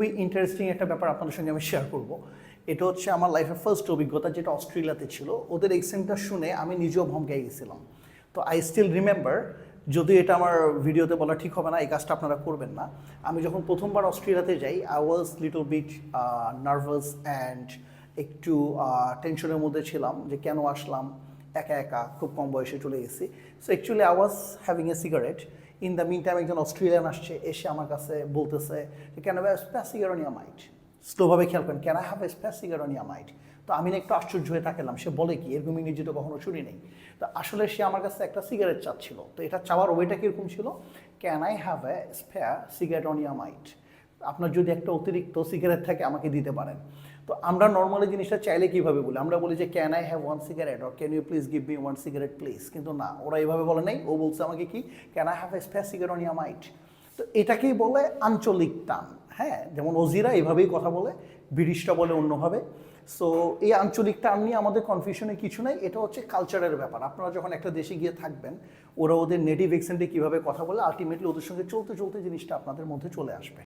খুবই ইন্টারেস্টিং একটা ব্যাপার আপনাদের সঙ্গে আমি শেয়ার করব। এটা হচ্ছে আমার লাইফের ফার্স্ট অভিজ্ঞতা যেটা অস্ট্রেলিয়াতে ছিল। ওদের এক্সেন্টটা শুনে আমি নিজেও ভমকাই গেছিলাম। তো আই স্টিল রিমেম্বার যদি এটা আমার ভিডিওতে বলা ঠিক হবে না, এই কাজটা আপনারা করবেন না। আমি যখন প্রথমবার অস্ট্রেলিয়াতে যাই I was little bit nervous and একটু টেনশনের মধ্যে ছিলাম যে কেন আসলাম। একা একা খুব কম বয়সে চলে গেছি। So actually I was having a cigarette in the meantime একজন অস্ট্রেলিয়ান আসছে, এসে আমার কাছে বলতেছে can have spare cigar on your mate? স্লোভাবে খেয়াল করেন can I have a spare cigar on your mate? তো আমি না একটু আশ্চর্য হয়ে তাকালাম সে বলে কি? এরকম ইংরেজি তো কখনো শুনি নেই। তো আসলে সে আমার কাছে একটা সিগারেট চাচ্ছিল। তো এটা চাওয়ার ওয়েটা কীরকম ছিল? Can I have a on your mate? আপনার যদি একটা অতিরিক্ত সিগারেট থাকে, আমাকে দিতে পারেন। তো আমরা নর্মালি জিনিসটা চাইলে কীভাবে বলি? আমরা বলি যে can I have one cigarette or can you please give me one cigarette please কিন্তু না, ওরা এইভাবে বলে নাই। ও বলছে আমাকে কি can I have a spare cigarette on your mate তো এটাকেই বলে আঞ্চলিক টান। হ্যাঁ যেমন ওজিরা এইভাবেই কথা বলে ব্রিটিশটা বলে অন্যভাবে। সো এই আঞ্চলিক টান নিয়ে আমাদের কনফিউশনে কিছু নাই। এটা হচ্ছে কালচারের ব্যাপার। আপনারা যখন একটা দেশে গিয়ে থাকবেন, ওরা ওদের নেটিভ এক্সেন্টে কীভাবে কথা বলে আলটিমেটলি ওদের সঙ্গে চলতে চলতে জিনিসটা আপনাদের মধ্যে চলে আসবে।